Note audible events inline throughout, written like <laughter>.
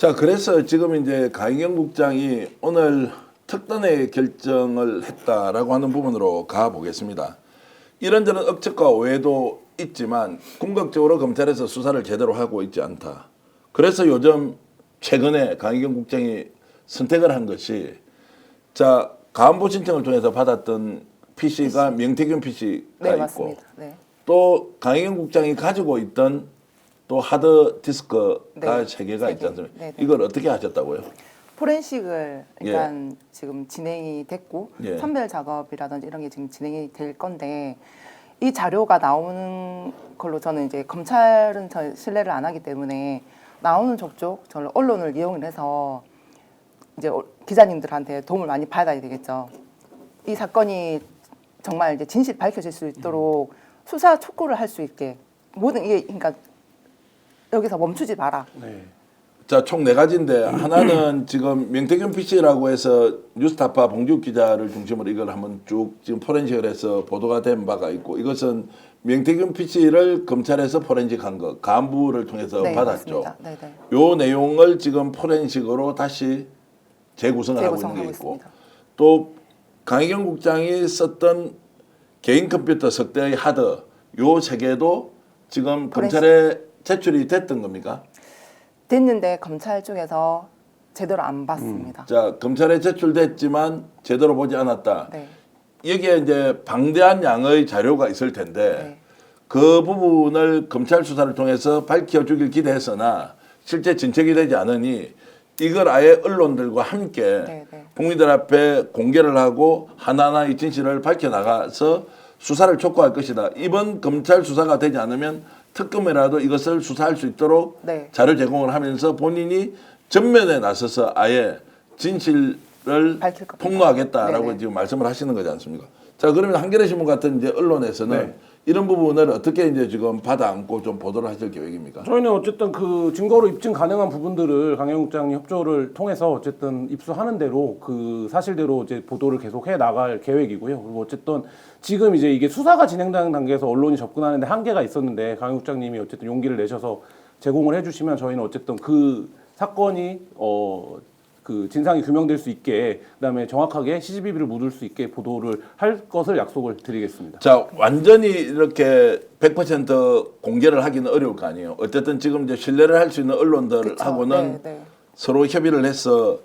자, 그래서 지금 이제 강희경 국장이 오늘 특단의 결정을 했다라고 하는 부분으로 가보겠습니다. 이런저런 억측과 오해도 있지만 궁극적으로 검찰에서 수사를 제대로 하고 있지 않다. 그래서 요즘 최근에 강희경 국장이 선택을 한 것이 자 가안보 신청을 통해서 받았던 PC가 명태균 PC가 네, 있고 맞습니다. 네. 또 강희경 국장이 가지고 있던 또 하드 디스크가 네, 세 개가 세 있지 개. 않습니까? 네, 네. 이걸 어떻게 하셨다고요? 포렌식을 일단 지금 진행이 됐고 예. 선별 작업이라든지 이런 게 지금 진행이 될 건데 이 자료가 나오는 걸로 저는 이제 검찰은 저 신뢰를 안 하기 때문에 나오는 족족 저는 언론을 이용을 해서 이제 어- 기자님들한테 도움을 많이 받아야 되겠죠. 이 사건이 정말 이제 진실 밝혀질 수 있도록 수사 촉구를 할 수 있게 모든 이게 그러니까 여기서 멈추지 마라. 네. 자, 총 네 가지인데 하나는 <clears throat> 지금 명태균 PC라고 해서 뉴스타파 봉주 기자를 중심으로 이걸 한번 쭉 지금 포렌식을 해서 보도가 된 바가 있고 이것은 명태균 PC를 검찰에서 포렌식한 것 간부를 통해서 네, 받았죠. 맞습니다. 네, 네. 요 내용을 지금 포렌식으로 다시 재구성을 하고 있는 게 있고 있습니다. 또 강희경 국장이 썼던 개인 컴퓨터 석 대의 하드 요 세 개도 지금 포렌식. 검찰에 제출이 됐던 겁니까? 됐는데 검찰 쪽에서 제대로 안 봤습니다. 자 검찰에 제출됐지만 제대로 보지 않았다. 네. 여기에 이제 방대한 양의 자료가 있을 텐데 네. 그 부분을 검찰 수사를 통해서 밝혀주길 기대했으나 실제 진척이 되지 않으니 이걸 아예 언론들과 함께 네, 네. 국민들 앞에 공개를 하고 하나하나의 진실을 밝혀나가서 수사를 촉구할 것이다. 이번 검찰 수사가 되지 않으면 특검이라도 이것을 수사할 수 있도록 네. 자료 제공을 하면서 본인이 전면에 나서서 아예 진실을. 폭로하겠다라고 네네. 지금 말씀을 하시는 거지 않습니까? 자 그러면 한겨레 신문 같은 이제 언론에서는 네. 이런 부분을 어떻게 이제 지금 받아 안고 좀 보도를 하실 계획입니까? 저희는 어쨌든 그 증거로 입증 가능한 부분들을 강영 국장이 협조를 통해서 어쨌든 입수하는 대로 그 사실대로 이제 보도를 계속 해 나갈 계획이고요. 그리고 어쨌든 지금 이제 이게 수사가 진행되는 단계에서 언론이 접근하는데 한계가 있었는데 강영 국장님이 어쨌든 용기를 내셔서 제공을 해주시면 저희는 어쨌든 그 사건이 어. 그 진상이 규명될 수 있게 그다음에 정확하게 CCTV를 묻을 수 있게 보도를 할 것을 약속을 드리겠습니다. 자 완전히 이렇게 100% 공개를 하기는 어려울 거 아니에요. 어쨌든 지금 이제 신뢰를 할 수 있는 언론들하고는. 네, 네. 서로 협의를 해서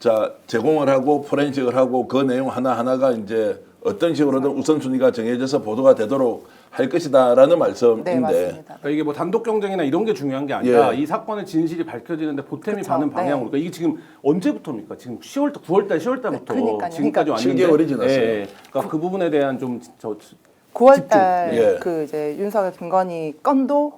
자 제공을 하고 포렌식을 하고 그 내용 하나 하나가 이제 어떤 식으로든 우선순위가 정해져서 보도가 되도록 할 것이다라는 말씀인데 네, 맞습니다. 그러니까 이게 뭐 단독 경쟁이나 이런 게 중요한 게 아니라 예. 이 사건의 진실이 밝혀지는데 보탬이 그쵸, 네. 방향으로. 그러니까 이게 지금 언제부터입니까? 지금 10월달, 9월달, 10월달부터 그러니까요. 지금까지 그러니까 왔는데 7개월이 지났어요. 예, 그러니까 그 부분에 대한 좀저 9월달 집중. 예. 그 이제 윤석열 김건희 건도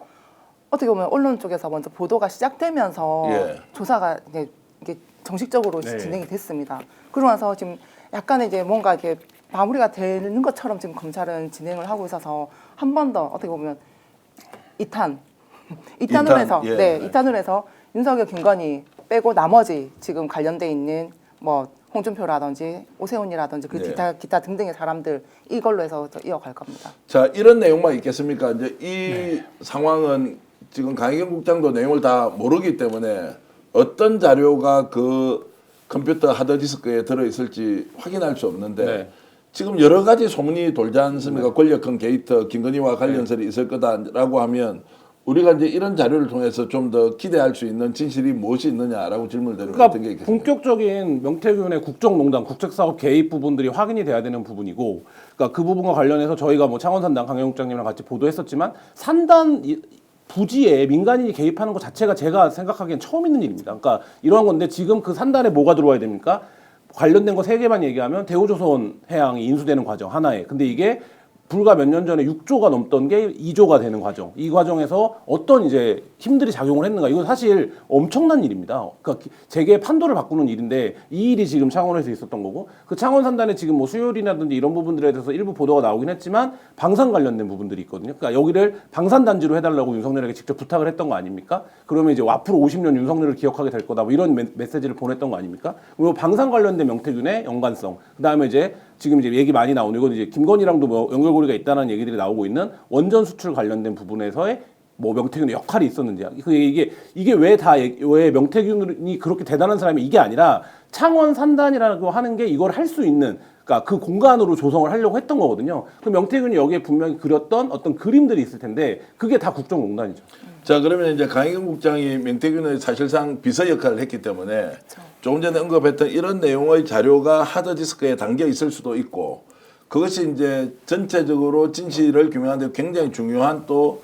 어떻게 보면 언론 쪽에서 먼저 보도가 시작되면서 예. 조사가 이게, 이게 정식적으로 네. 진행이 됐습니다. 그러면서 지금 약간의 이제 뭔가 이렇게 마무리가 되는 것처럼 지금 검찰은 진행을 하고 있어서 한 번 더 어떻게 보면 이탄 <laughs> 이탄으로 이탄, 해서 예. 네 이탄으로 해서 윤석열 김건희 빼고 나머지 지금 관련돼 있는 뭐 홍준표라든지 오세훈이라든지 그 네. 기타 기타 등등의 사람들 이걸로 해서 저 이어갈 겁니다. 자 이런 내용만 있겠습니까? 이제 이 상황은 지금 강희경 국장도 내용을 다 모르기 때문에 어떤 자료가 그 컴퓨터 하드디스크에 들어 있을지 확인할 수 없는데 네. 지금 여러 가지 소문이 돌지 않습니까? 권력형 게이트 김건희와 관련설이 있을 거다라고 하면 우리가 이제 이런 자료를 통해서 좀 더 기대할 수 있는 진실이 무엇이 있느냐라고 질문을 드리는 그러니까 게 있겠습니까? 본격적인 명태균의 국정농단, 국책사업 개입 부분들이 확인이 돼야 되는 부분이고, 그러니까 그 부분과 관련해서 저희가 뭐 창원산단 강영 국장님이랑 같이 보도했었지만 산단 이- 부지에 민간인이 개입하는 것 자체가 제가 생각하기엔 처음 있는 일입니다. 그러니까 이러한 건데 지금 그 산단에 뭐가 들어와야 됩니까? 관련된 거 세 개만 얘기하면 대우조선 해양이 인수되는 과정 하나에. 근데 이게 불과 몇 년 전에 6조가 넘던 게 2조가 되는 과정. 이 과정에서 어떤 이제 힘들이 작용을 했는가. 이건 사실 엄청난 일입니다. 그러니까 기- 재계 판도를 바꾸는 일인데 이 일이 지금 창원에서 있었던 거고 그 창원 산단에 지금 뭐 수요일이라든지 이런 부분들에 대해서 일부 보도가 나오긴 했지만 방산 관련된 부분들이 있거든요. 그러니까 여기를 방산 단지로 해달라고 윤석열에게 직접 부탁을 했던 거 아닙니까? 그러면 이제 앞으로 50년 윤석열을 기억하게 될 거다. 뭐 이런 메, 메시지를 보냈던 거 아닙니까? 그리고 방산 관련된 명태균의 연관성. 그 다음에 이제 지금 이제 얘기 많이 나오는 이건 이제 김건희랑도 뭐 연결고리가 있다는 얘기들이 나오고 있는 원전 수출 관련된 부분에서의 뭐 명태균의 역할이 있었는지. 그 이게 이게 왜 다 왜 명태균이 그렇게 대단한 사람이 이게 아니라 창원 산단이라고 하는 게 이걸 할 수 있는 그러니까 그 공간으로 조성을 하려고 했던 거거든요. 그 명태균이 여기에 분명히 그렸던 어떤 그림들이 있을 텐데 그게 다 국정농단이죠. 자 그러면 이제 강희경 국장이 명태균의 사실상 비서 역할을 했기 때문에 조금 전에 언급했던 이런 내용의 자료가 하드디스크에 담겨 있을 수도 있고 그것이 이제 전체적으로 진실을 규명하는 데 굉장히 중요한 또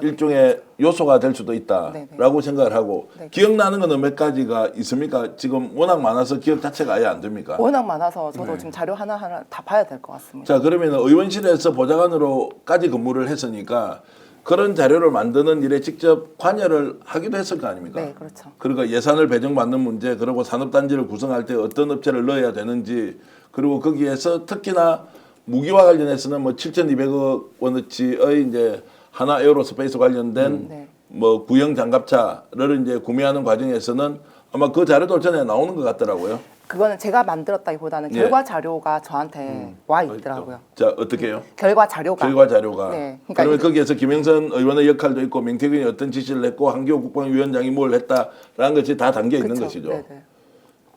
일종의 요소가 될 수도 있다라고 생각을 하고 네. 기억나는 거는 몇 가지가 있습니까? 지금 워낙 많아서 기억 자체가 아예 안 됩니까? 워낙 많아서 저도 네. 지금 자료 하나 하나 다 봐야 될 것 같습니다. 자 그러면 의원실에서 보좌관으로까지 근무를 했으니까 그런 자료를 만드는 일에 직접 관여를 하기도 했을 거 아닙니까? 네, 그렇죠. 그리고 예산을 배정받는 문제, 그리고 산업단지를 구성할 때 어떤 업체를 넣어야 되는지, 그리고 거기에서 특히나 무기와 관련해서는 뭐 7,200억 원어치의 이제 하나 에어로스페이스 관련된 네. 뭐 구형 장갑차를 이제 구매하는 과정에서는 아마 그 자료도 전에 나오는 것 같더라고요. 그거는 제가 만들었다기보다는 예. 결과 자료가 저한테 와 있더라고요. 자 어떻게 해요? 결과 자료가 결과 자료가. 네, 그러니까 그러면 이- 거기에서 김영선 의원의 역할도 있고 명태균이 어떤 지시를 했고 한기호 국방위원장이 뭘 했다라는 것이 다 담겨 있는 그쵸? 것이죠. 네네.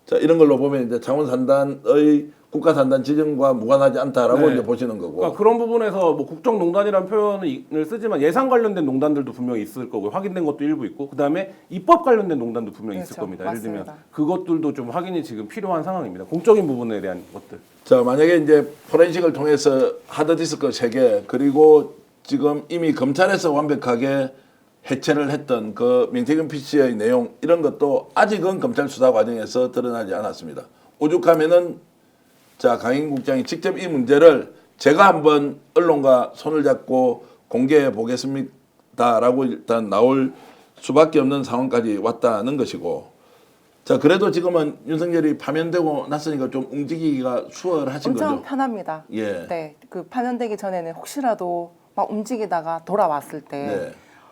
자 이런 걸로 보면 이제 창원 산단의 국가 산단 지정과 무관하지 않다라고 네. 이제 보시는 거고. 그러니까 그런 부분에서 뭐 국정농단이라는 표현을 쓰지만 예산 관련된 농단들도 분명히 있을 거고 확인된 것도 일부 있고 그다음에 입법 관련된 농단도 분명히 있을 그렇죠. 겁니다. 예를 들면 맞습니다. 그것들도 좀 확인이 지금 필요한 상황입니다. 공적인 부분에 대한 것들. 자 만약에 이제 포렌식을 통해서 하드디스크 세 개 그리고 지금 이미 검찰에서 완벽하게 해체를 했던 그 명태균 PC의 내용 이런 것도 아직은 검찰 수사 과정에서 드러나지 않았습니다. 오죽하면은 자 강인 국장이 직접 이 문제를 제가 한번 언론과 손을 잡고 공개해 보겠습니다라고 일단 나올 수밖에 없는 상황까지 왔다는 것이고 자 그래도 지금은 윤석열이 파면되고 났으니까 좀 움직이기가 수월하신 엄청 거죠. 편합니다. 예. 네, 그 파면되기 전에는 혹시라도 막 움직이다가 돌아왔을 때 네.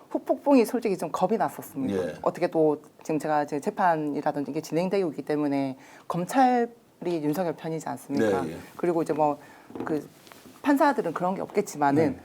후폭풍이 솔직히 좀 겁이 났었습니다. 예. 어떻게 또 지금 제가 이제 재판이라든지 이게 진행되고 있기 때문에 검찰 이 윤석열 편이지 않습니까? 네, 예. 그리고 이제 뭐 그 판사들은 그런 게 없겠지만은 네.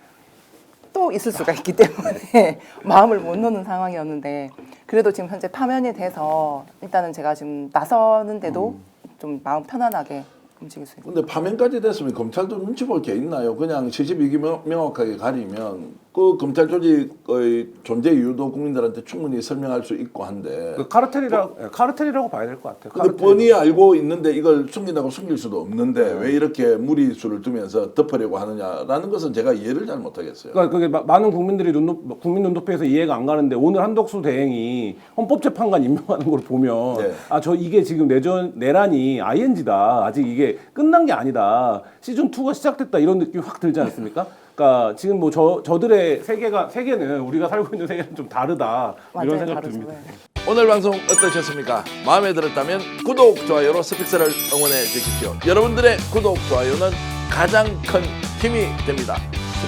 또 있을 수가 있기 때문에 <laughs> 마음을 못 놓는 상황이었는데 그래도 지금 현재 파면이 돼서 일단은 제가 지금 나서는데도 음. 좀 마음 편안하게 움직일 수 있는. 근데 파면까지 됐으면 검찰도 눈치 볼 게 있나요? 그냥 시시비기 명- 명확하게 가리면 그 검찰 조직의 존재 이유도 국민들한테 충분히 설명할 수 있고 한데 그 카르텔이라 예, 카르텔이라고 봐야 될 것 같아요. 근데. 뻔히 알고 있는데 이걸 숨긴다고 숨길 수도 없는데 왜 이렇게 무리수를 두면서 덮으려고 하느냐라는 것은 제가 이해를 잘 못하겠어요. 그러니까 그게 마- 많은 국민들이 눈높, 국민 눈높이에서 이해가 안 가는데 오늘 한덕수 대행이 헌법재판관 임명하는 걸 보면 네. 아 저 이게 지금 내전 내란이 ING다 아직 이게 끝난 게 아니다 시즌 2가 시작됐다 이런 느낌 이 확 들지 않습니까? 그러니까 지금 뭐 저 저들의 세계가 세계는 우리가 살고 있는 세계는 좀 다르다 이런 완전히 생각 다르죠. 듭니다. 네. 오늘 방송 어떠셨습니까? 마음에 들었다면 구독, 좋아요로 스픽스를 응원해 주십시오. 여러분들의 구독, 좋아요는 가장 큰 힘이 됩니다.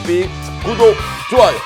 스픽스 구독, 좋아요